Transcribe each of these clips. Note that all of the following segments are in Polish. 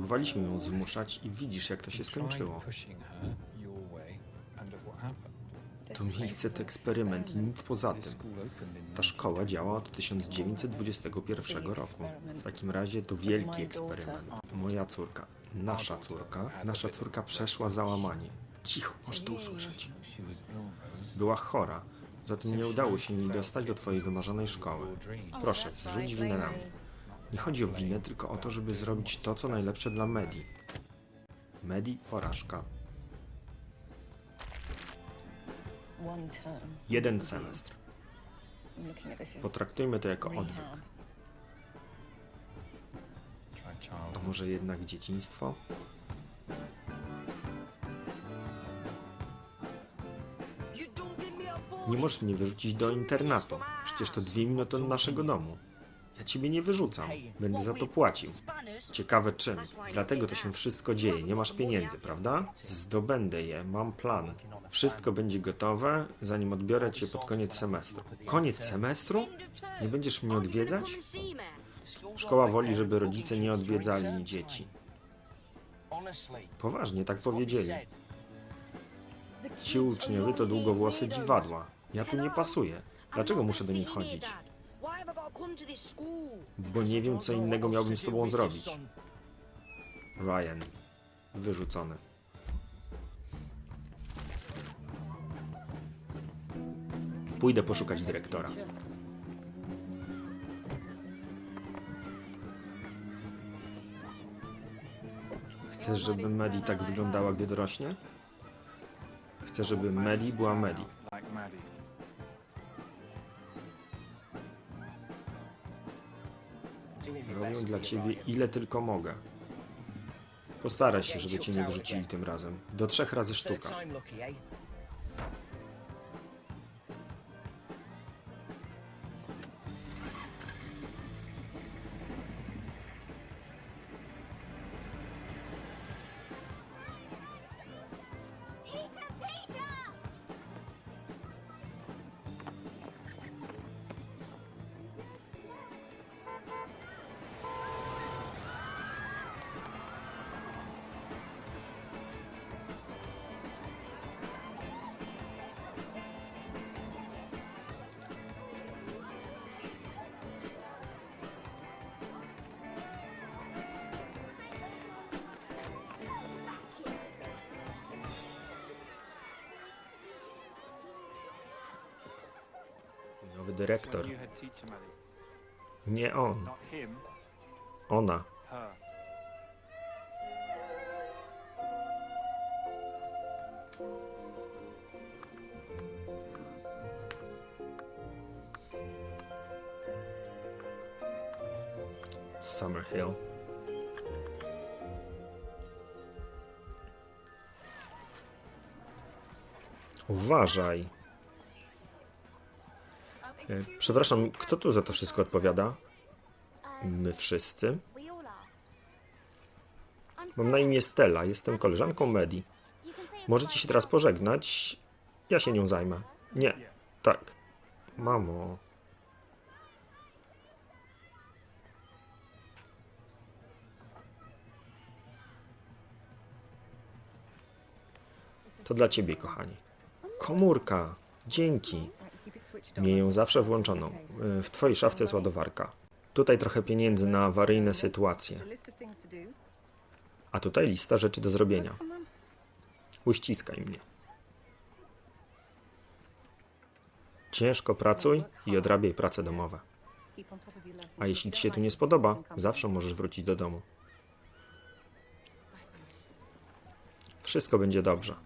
Próbowaliśmy ją zmuszać i widzisz, jak to się skończyło. To miejsce to eksperyment i nic poza tym. Ta szkoła działa od 1921 roku. W takim razie to wielki eksperyment. Moja córka, nasza córka, nasza córka przeszła załamanie. Cicho, możesz to usłyszeć. Była chora, zatem nie udało się jej dostać do twojej wymarzonej szkoły. Proszę, zrzuć winę na mnie. Nie chodzi o winę, tylko o to, żeby zrobić to, co najlepsze dla Medi. Medi, porażka. Jeden semestr. Potraktujmy to jako odwyk. A może jednak dzieciństwo? Nie możesz mnie wyrzucić do internatu. Przecież to dwie minuty od naszego domu. Ja ciebie nie wyrzucam. Będę za to płacił. Ciekawe czym. Dlatego to się wszystko dzieje. Nie masz pieniędzy, prawda? Zdobędę je. Mam plan. Wszystko będzie gotowe, zanim odbiorę cię pod koniec semestru. Koniec semestru? Nie będziesz mnie odwiedzać? Szkoła woli, żeby rodzice nie odwiedzali dzieci. Poważnie, tak powiedzieli. Ci uczniowie to długowłosy dziwadła. Ja tu nie pasuję. Dlaczego muszę do nich chodzić? Bo nie wiem, co innego miałbym z tobą zrobić. Ryan. Wyrzucony. Pójdę poszukać dyrektora. Chcesz, żeby Medi tak wyglądała, gdy dorośnie? Chcę, żeby Medi była Medi. Robię dla ciebie ile tylko mogę. Postaraj się, żeby cię nie wyrzucili tym razem. Do trzech razy sztuka. Nowy dyrektor. Nie on. Ona. Summerhill. Uważaj. E, Przepraszam, kto tu za to wszystko odpowiada? My wszyscy. Mam na imię Stella, jestem koleżanką Medi. Możecie się teraz pożegnać. Ja się nią zajmę. Nie, tak. Mamo. To dla ciebie, kochanie. Komórka. Dzięki. Miej ją zawsze włączoną. Y, W twojej szafce jest ładowarka. Tutaj trochę pieniędzy na awaryjne sytuacje. A tutaj lista rzeczy do zrobienia. Uściskaj mnie. Ciężko pracuj i odrabiaj prace domowe. A jeśli ci się tu nie spodoba, zawsze możesz wrócić do domu. Wszystko będzie dobrze.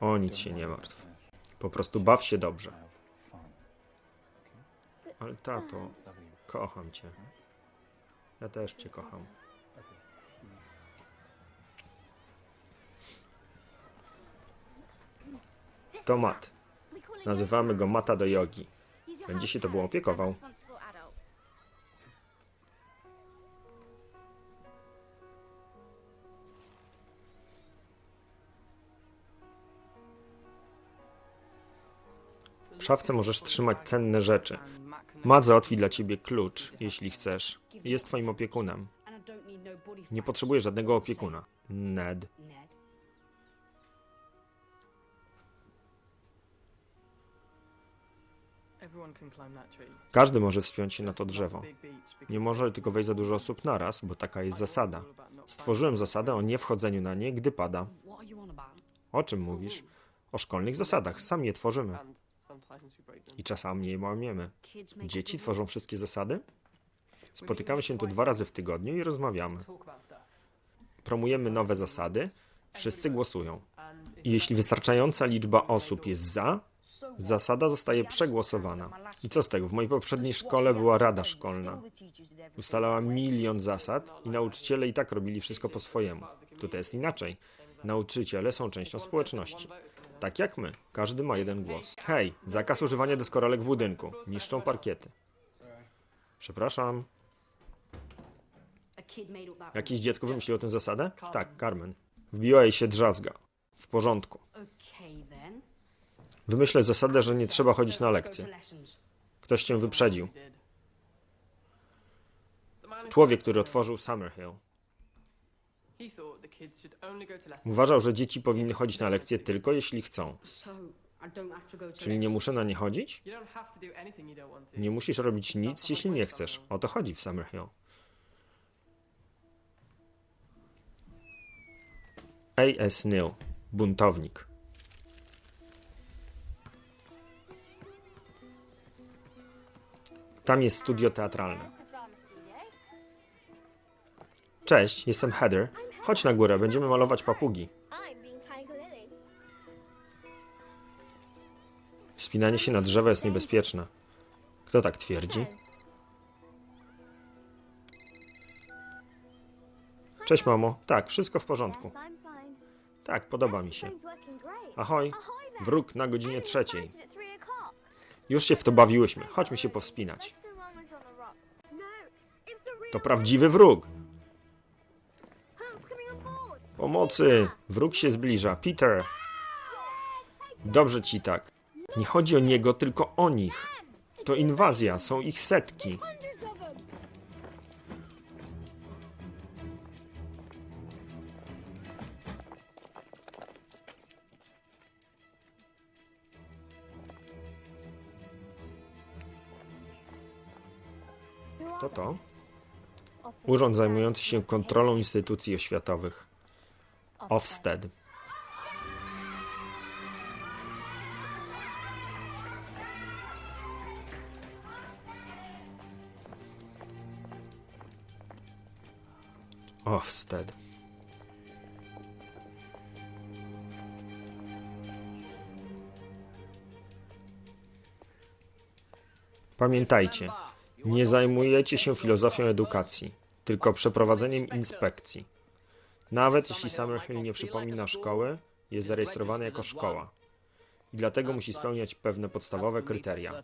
O nic się nie martw. Po prostu baw się dobrze. Ale tato, kocham cię. Ja też cię kocham. To Matt. Nazywamy go Mata do jogi. Będzie się tobą opiekował. Szafce możesz trzymać cenne rzeczy. Matt załatwi dla ciebie klucz, jeśli chcesz. Jest twoim opiekunem. Nie potrzebuję żadnego opiekuna. Ned. Każdy może wspiąć się na to drzewo. Nie może tylko wejść za dużo osób naraz, bo taka jest zasada. Stworzyłem zasadę o niewchodzeniu na nie, gdy pada. O czym mówisz? O szkolnych zasadach. Sam je tworzymy. I czasami je łamiemy. Dzieci tworzą wszystkie zasady? Spotykamy się tu dwa razy w tygodniu i rozmawiamy. Promujemy nowe zasady. Wszyscy głosują. Jeśli wystarczająca liczba osób jest za, zasada zostaje przegłosowana. I co z tego? W mojej poprzedniej szkole była rada szkolna. Ustalała milion zasad i nauczyciele i tak robili wszystko po swojemu. Tutaj jest inaczej. Nauczyciele są częścią społeczności. Tak jak my. Każdy ma jeden głos. Hej, zakaz używania deskorolek w budynku. Niszczą parkiety. Przepraszam. Jakieś dziecko wymyśliło tę zasadę? Tak, Carmen. Wbiła jej się drzazga. W porządku. Wymyślę zasadę, że nie trzeba chodzić na lekcje. Ktoś cię wyprzedził. Człowiek, który otworzył Summerhill. Uważał, że dzieci powinny chodzić na lekcje tylko jeśli chcą. Czyli nie muszę na nie chodzić? Nie musisz robić nic, jeśli nie chcesz. O to chodzi w Summerhill. A.S. Neil, buntownik. Tam jest studio teatralne. Cześć, jestem Heather. Chodź na górę, będziemy malować papugi. Wspinanie się na drzewo jest niebezpieczne. Kto tak twierdzi? Cześć, mamo. Tak, wszystko w porządku. Tak, podoba mi się. Ahoj, wróg na godzinie trzeciej. Już się w to bawiłyśmy. Chodźmy się powspinać. To prawdziwy wróg. Pomocy! Wróg się zbliża. Peter! Dobrze ci tak. Nie chodzi o niego, tylko o nich. To inwazja, są ich setki. To to? Urząd zajmujący się kontrolą instytucji oświatowych. Ofsted. Ofsted. Pamiętajcie, nie zajmujecie się filozofią edukacji, tylko przeprowadzeniem inspekcji. Nawet jeśli Summerhill nie przypomina szkoły, jest zarejestrowany jako szkoła. I dlatego musi spełniać pewne podstawowe kryteria.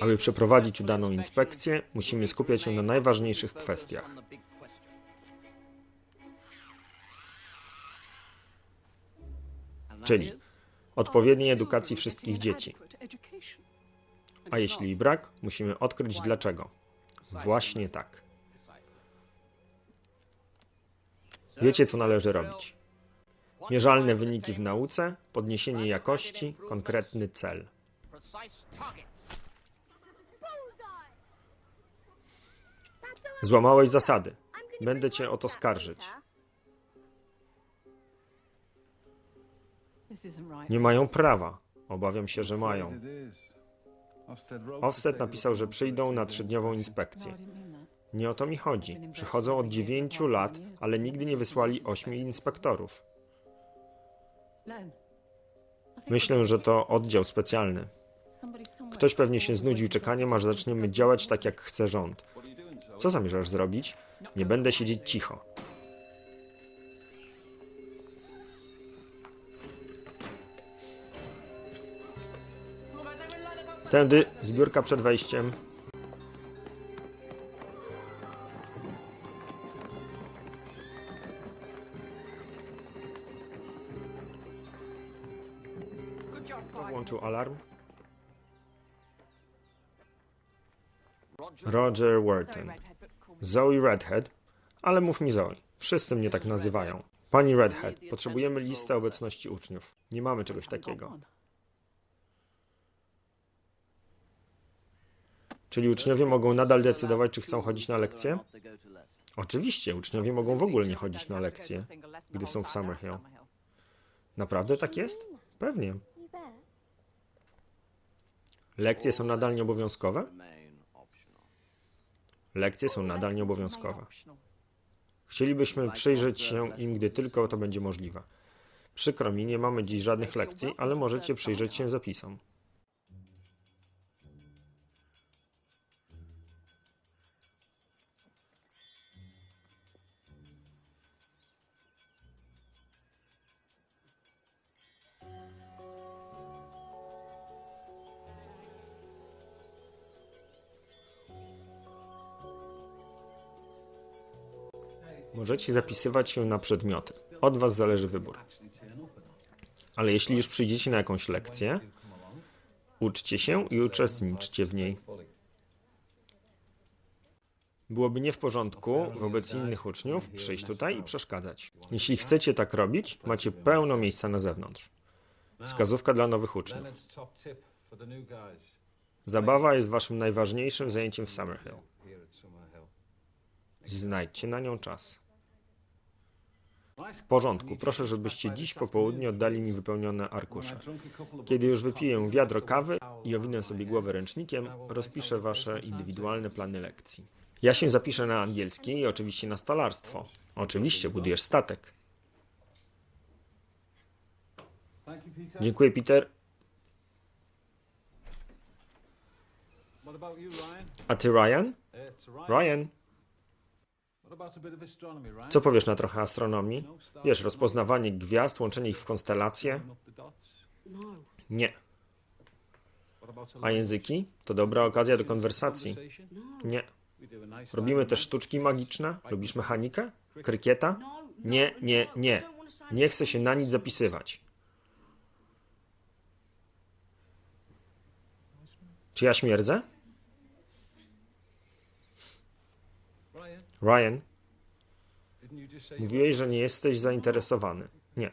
Aby przeprowadzić udaną inspekcję, musimy skupiać się na najważniejszych kwestiach. Czyli odpowiedniej edukacji wszystkich dzieci a jeśli i brak, musimy odkryć dlaczego. Właśnie tak. Wiecie, co należy robić. Mierzalne wyniki w nauce, podniesienie jakości, konkretny cel. Złamałeś zasady. Będę cię o to skarżyć. Nie mają prawa. Obawiam się, że mają. Ofsted napisał, że przyjdą na trzydniową inspekcję. Nie o to mi chodzi. Przychodzą od dziewięciu lat, ale nigdy nie wysłali ośmiu inspektorów. Myślę, że to oddział specjalny. Ktoś pewnie się znudził czekaniem, aż zaczniemy działać tak, jak chce rząd. Co zamierzasz zrobić? Nie będę siedzieć cicho. Tędy, zbiórka przed wejściem. Włączył alarm? Roger Wharton. Zoe Redhead, ale mów mi Zoe. Wszyscy mnie tak nazywają. Pani Redhead, potrzebujemy listę obecności uczniów. Nie mamy czegoś takiego. Czyli uczniowie mogą nadal decydować, czy chcą chodzić na lekcje? Oczywiście, uczniowie mogą w ogóle nie chodzić na lekcje, gdy są w Summerhill. Naprawdę tak jest? Pewnie. Lekcje są nadal nieobowiązkowe? Lekcje są nadal nieobowiązkowe. Chcielibyśmy przyjrzeć się im, gdy tylko to będzie możliwe. Przykro mi, nie mamy dziś żadnych lekcji, ale możecie przyjrzeć się zapisom. Możecie zapisywać się na przedmioty. Od Was zależy wybór. Ale jeśli już przyjdziecie na jakąś lekcję, uczcie się i uczestniczcie w niej. Byłoby nie w porządku wobec innych uczniów przyjść tutaj i przeszkadzać. Jeśli chcecie tak robić, macie pełno miejsca na zewnątrz. Wskazówka dla nowych uczniów. Zabawa jest waszym najważniejszym zajęciem w Summerhill. Znajdźcie na nią czas. W porządku, proszę, żebyście dziś po południu oddali mi wypełnione arkusze. Kiedy już wypiję wiadro kawy i owinę sobie głowę ręcznikiem, rozpiszę wasze indywidualne plany lekcji. Ja się zapiszę na angielski i oczywiście na stolarstwo. Oczywiście, budujesz statek. Dziękuję, Peter. A ty, Ryan? Ryan, co powiesz na trochę astronomii? Wiesz, rozpoznawanie gwiazd, łączenie ich w konstelacje? Nie. A języki? To dobra okazja do konwersacji. Nie. Robimy też sztuczki magiczne? Lubisz mechanikę? Krykieta? Nie, nie, nie. Nie chcę się na nic zapisywać. Czy ja śmierdzę? Ryan, mówiłeś, że nie jesteś zainteresowany. Nie.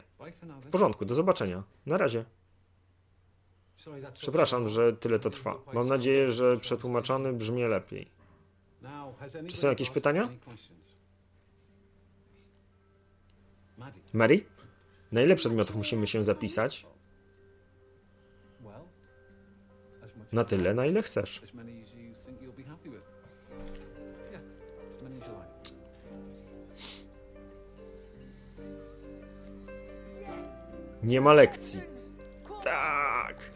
W porządku, do zobaczenia. Na razie. Przepraszam, że tyle to trwa. Mam nadzieję, że przetłumaczony brzmi lepiej. Czy są jakieś pytania? Mary? Na ile przedmiotów musimy się zapisać? Na tyle, na ile chcesz. Nie ma lekcji. Tak!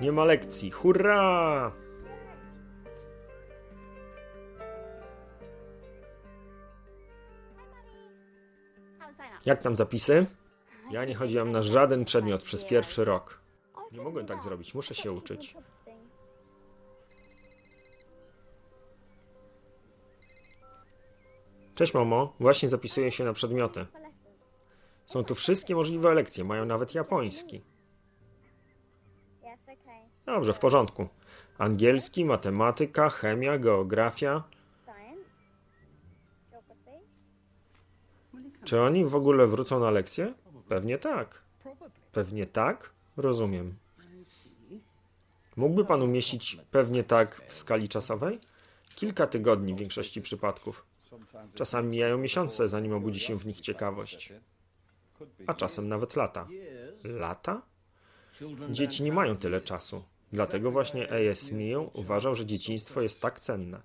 Nie ma lekcji. Hurra! Jak tam zapisy? Ja nie chodziłam na żaden przedmiot przez pierwszy rok. Nie mogłem tak zrobić, muszę się uczyć. Cześć mamo, właśnie zapisuję się na przedmioty. Są tu wszystkie możliwe lekcje, mają nawet japoński. Dobrze, w porządku. Angielski, matematyka, chemia, geografia. Czy oni w ogóle wrócą na lekcje? Pewnie tak. Pewnie tak? Rozumiem. Mógłby pan umieścić pewnie tak w skali czasowej? Kilka tygodni w większości przypadków. Czasami mijają miesiące, zanim obudzi się w nich ciekawość, a czasem nawet lata. Lata? Dzieci nie mają tyle czasu. Dlatego właśnie A.S. Neil uważał, że dzieciństwo jest tak cenne.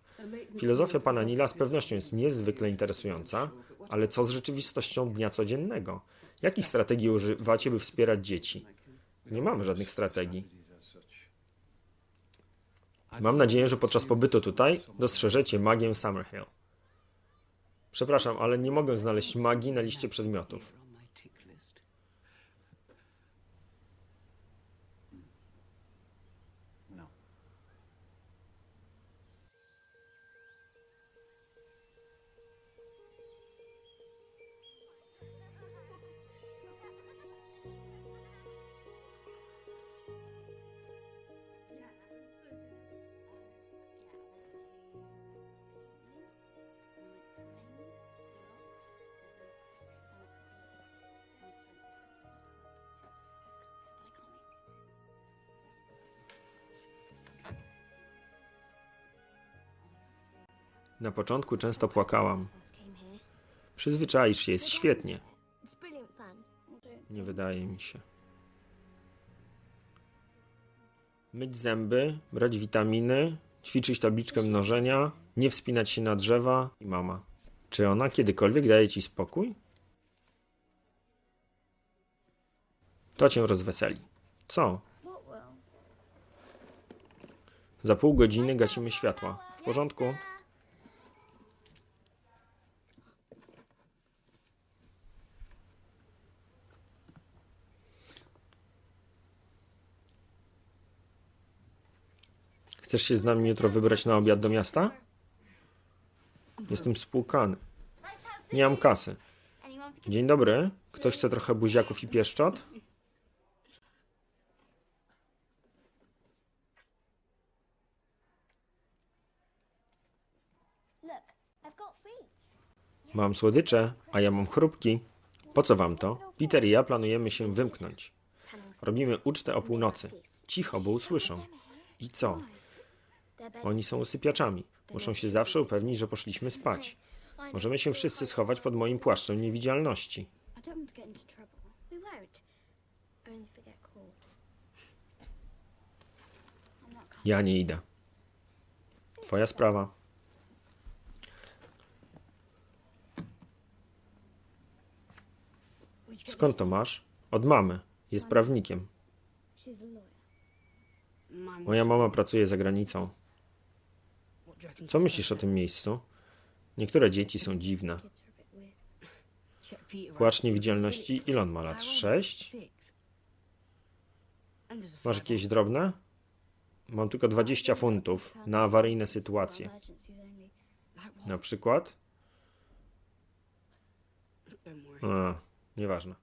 Filozofia pana Nila z pewnością jest niezwykle interesująca, ale co z rzeczywistością dnia codziennego? Jakich strategii używacie, by wspierać dzieci? Nie mamy żadnych strategii. Mam nadzieję, że podczas pobytu tutaj dostrzeżecie magię Summerhill. Przepraszam, ale nie mogę znaleźć magii na liście przedmiotów. Na początku często płakałam. Przyzwyczaisz się, jest świetnie. Nie wydaje mi się. Myć zęby, brać witaminy, ćwiczyć tabliczkę mnożenia, nie wspinać się na drzewa i mama. Czy ona kiedykolwiek daje ci spokój? To cię rozweseli. Co? Za pół godziny gasimy światła. W porządku? Się z nami jutro wybrać na obiad do miasta? Jestem spłukany. Nie mam kasy. Dzień dobry. Ktoś chce trochę buziaków i pieszczot? Mam słodycze, a ja mam chrupki. Po co wam to? Peter i ja planujemy się wymknąć. Robimy ucztę o północy. Cicho, bo usłyszą. I co? Oni są usypiaczami. Muszą się zawsze upewnić, że poszliśmy spać. Możemy się wszyscy schować pod moim płaszczem niewidzialności. Ja nie idę. Twoja sprawa. Skąd to masz? Od mamy. Jest prawnikiem. Moja mama pracuje za granicą. Co myślisz o tym miejscu? Niektóre dzieci są dziwne. Płacz niewidzialności, ile on ma lat? Sześć? Masz jakieś drobne? Mam tylko 20 funtów na awaryjne sytuacje. Na przykład? A, nieważne.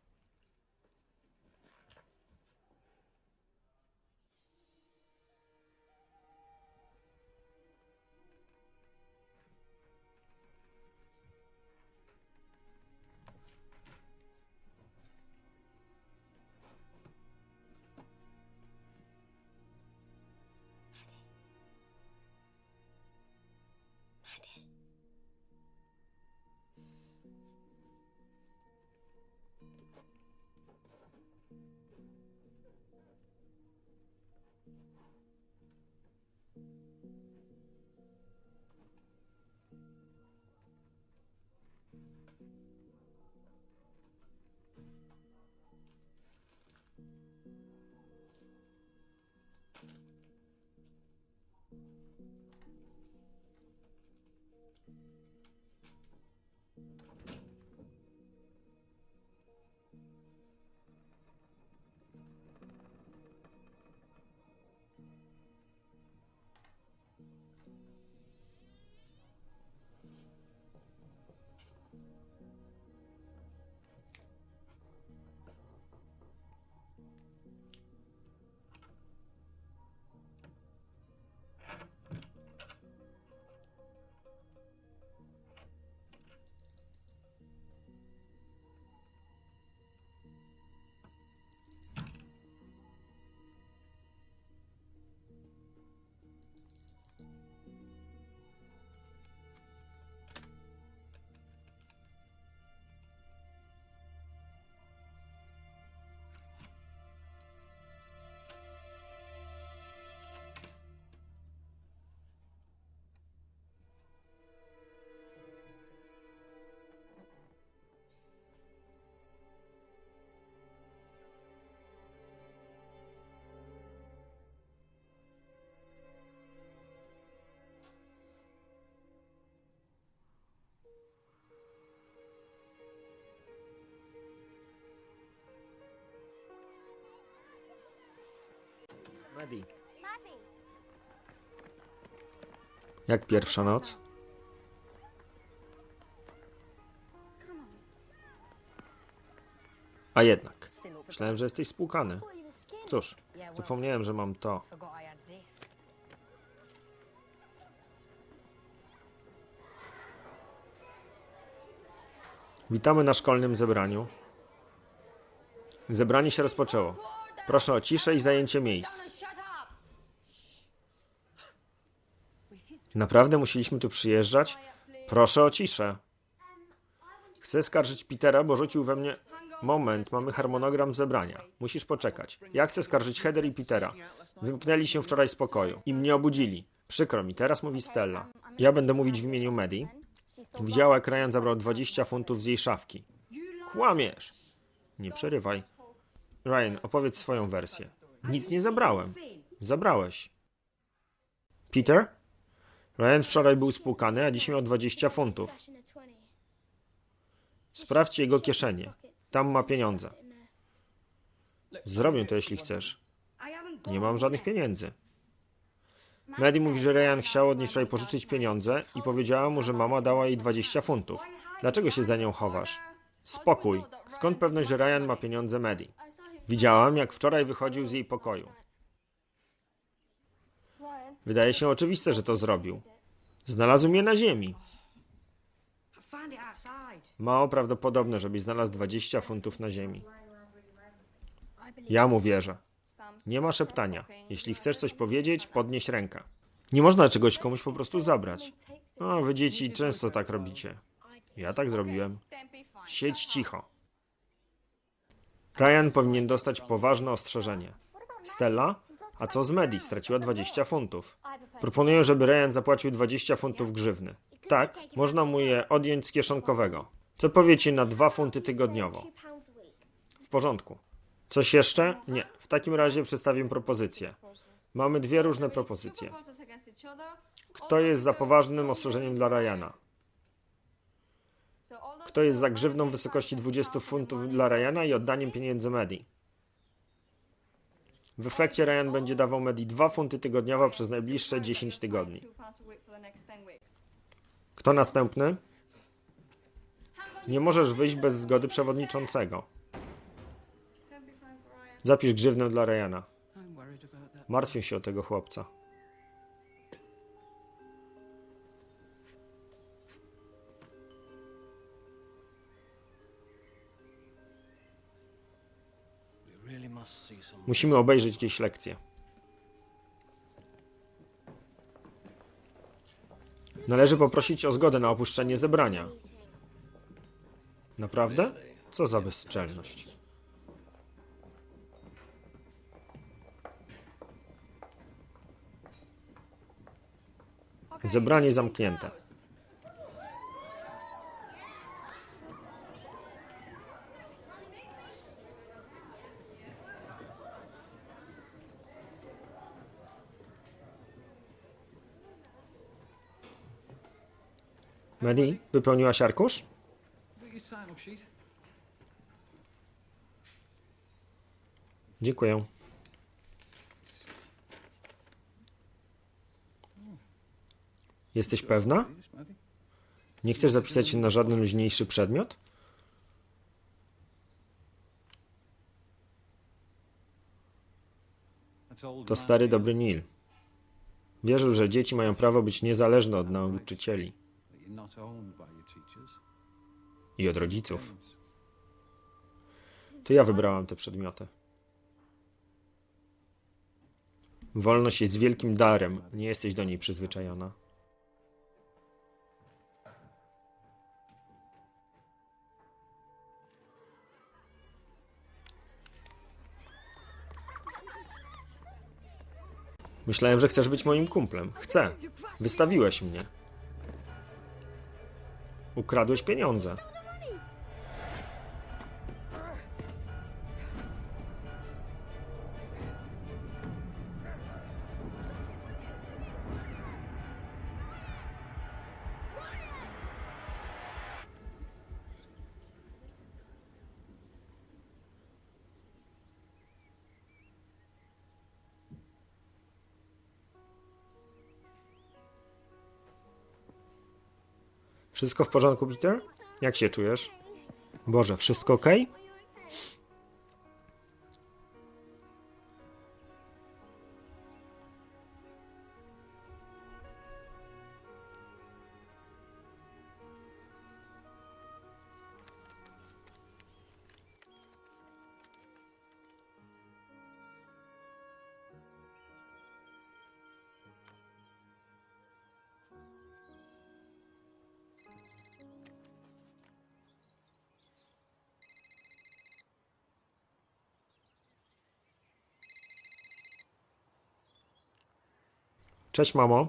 Maddie. Maddie. Jak pierwsza noc? A jednak. Myślałem, że jesteś spłukany. Cóż, zapomniałem, że mam to. Witamy na szkolnym zebraniu. Zebranie się rozpoczęło. Proszę o ciszę i zajęcie miejsc. Naprawdę musieliśmy tu przyjeżdżać? Proszę o ciszę. Chcę skarżyć Petera, bo rzucił we mnie. Moment, mamy harmonogram zebrania. Musisz poczekać. Ja chcę skarżyć Heather i Petera. Wymknęli się wczoraj z pokoju i mnie obudzili. Przykro mi, teraz mówi Stella. Ja będę mówić w imieniu Medi. Widziała, jak Ryan zabrał 20 funtów z jej szafki. Kłamiesz! Nie przerywaj. Ryan, opowiedz swoją wersję. Nic nie zabrałem. Zabrałeś. Peter? Ryan wczoraj był spłukany, a dziś miał 20 funtów. Session of 20. Sprawdź jego kieszenie. Tam ma pieniądze. Zrobię to, jeśli chcesz. Nie mam żadnych pieniędzy. Maddie mówi, że Ryan chciał od niej wczoraj pożyczyć pieniądze i powiedziała mu, że mama dała jej 20 funtów. Dlaczego się za nią chowasz? Spokój. Skąd pewność, że Ryan ma pieniądze Maddie? Widziałam, jak wczoraj wychodził z jej pokoju. Wydaje się oczywiste, że to zrobił. Znalazł mnie na ziemi. Mało prawdopodobne, żebyś znalazł 20 funtów na ziemi. Ja mu wierzę. Nie ma szeptania. Jeśli chcesz coś powiedzieć, podnieś rękę. Nie można czegoś komuś po prostu zabrać. No, wy dzieci często tak robicie. Ja tak zrobiłem. Siedź cicho. Ryan powinien dostać poważne ostrzeżenie. Stella? A co z Medi? Straciła 20 funtów. Proponuję, żeby Ryan zapłacił 20 funtów grzywny. Tak, można mu je odjąć z kieszonkowego. Co powiecie na 2 funty tygodniowo? W porządku. Coś jeszcze? Nie. W takim razie przedstawię propozycję. Mamy dwie różne propozycje. Kto jest za poważnym ostrzeżeniem dla Ryana? Kto jest za grzywną w wysokości 20 funtów dla Ryana i oddaniem pieniędzy Medi? W efekcie Ryan będzie dawał Medi 2 funty tygodniowo przez najbliższe 10 tygodni. Kto następny? Nie możesz wyjść bez zgody przewodniczącego. Zapisz grzywnę dla Ryana. Martwię się o tego chłopca. Musimy obejrzeć jakieś lekcje. Należy poprosić o zgodę na opuszczenie zebrania. Naprawdę? Co za bezczelność. Zebranie zamknięte. Medi, wypełniłaś arkusz? Dziękuję. Jesteś pewna? Nie chcesz zapisać się na żaden luźniejszy przedmiot? To stary dobry Neil. Wierzył, że dzieci mają prawo być niezależne od nauczycieli I od rodziców. To ja wybrałam te przedmioty. Wolność jest wielkim darem, nie jesteś do niej przyzwyczajona. Myślałem, że chcesz być moim kumplem. Chcę. Wystawiłeś mnie. Ukradłeś pieniądze. Wszystko w porządku, Peter? Jak się czujesz? Boże, wszystko ok? Cześć, mamo.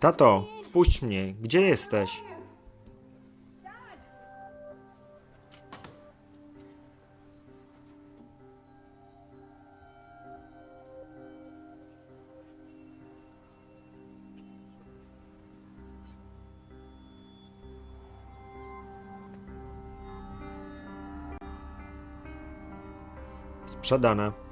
Tato, wpuść mnie. Gdzie jesteś? Sprzedane.